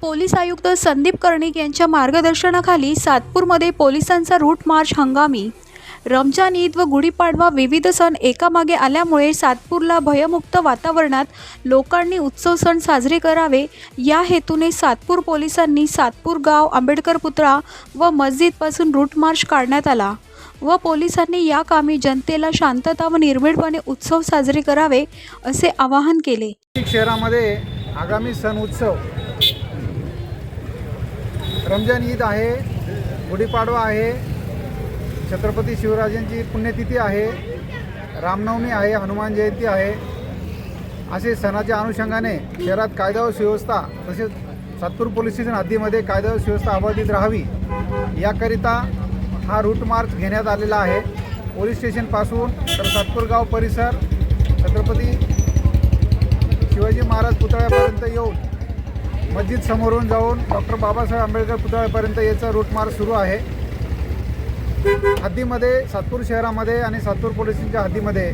Police आयुक्त संदीप कर्णिक यांच्या मार्गदर्शनाखाली सातपूरमध्ये पोलिसांचा रूट मार्च हंगामी. रमजान ईद व गुढीपाडवा विविध सण एकामागे आल्यामुळे सातपूरला भयमुक्त वातावरणात लोकांनी उत्सव सण साजरे करावे. या हेतूने सातपूर पोलिसांनी सातपूर गाव आंबेडकर पुतळा व मस्जिदपासून रूट मार्च काढण्यात आला व पोलिसांनी या कामी जनतेला शांतता व निर्भीडपणे उत्सव साजरे करावे असे आवाहन केले. शहरामध्ये आगामी सण उत्सव रमजान ईद आहे गुढीपाडवा आहे छत्रपती शिवराजांची पुण्यतिथी आहे रामनवमी आहे हनुमान जयंती आहे. असे सणाच्या अनुषंगाने शहरात कायदा व सुव्यवस्था तसेच सातपूर पोलीस स्टेशन हद्दीमध्ये कायदा व सुव्यवस्था अबाधित राहावी याकरिता हा रूट मार्च घेण्यात आलेला आहे. पोलीस स्टेशनपासून तर सातपूर गाव परिसर छत्रपती मस्जिद समोरून जाऊन डॉक्टर बाबासाहेब आंबेडकर पुतळ्यापर्यंत याचा रूटमार्क सुरू आहे. हद्दीमध्ये सातपूर शहरामध्ये आणि सातपूर पोलिसांच्या हद्दीमध्ये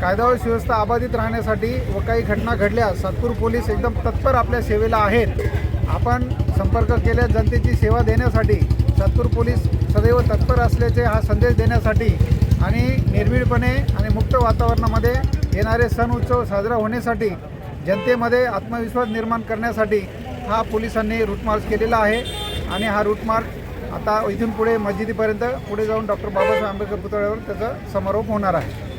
कायदा व सुव्यवस्था अबाधित राहण्यासाठी व काही घटना घडल्यास सातपूर पोलीस एकदम तत्पर आपल्या सेवेला आहेत. आपण संपर्क केल्यास जनतेची सेवा देण्यासाठी सातपूर पोलीस सदैव तत्पर असल्याचे हा संदेश देण्यासाठी आणि निर्भीडपणे आणि मुक्त वातावरणामध्ये येणारे सण उत्सव साजरा होण्यासाठी जनतेमध्ये आत्मविश्वास निर्माण करण्यासाठी हा पोलिसांनी रूटमार्च केलेला आहे आणि हा रूटमार्च आता इथून पुढे मस्जिदीपर्यंत पुढे जाऊन डॉक्टर बाबासाहेब आंबेडकर पुतळ्यावर त्याचा समारोप होणार आहे.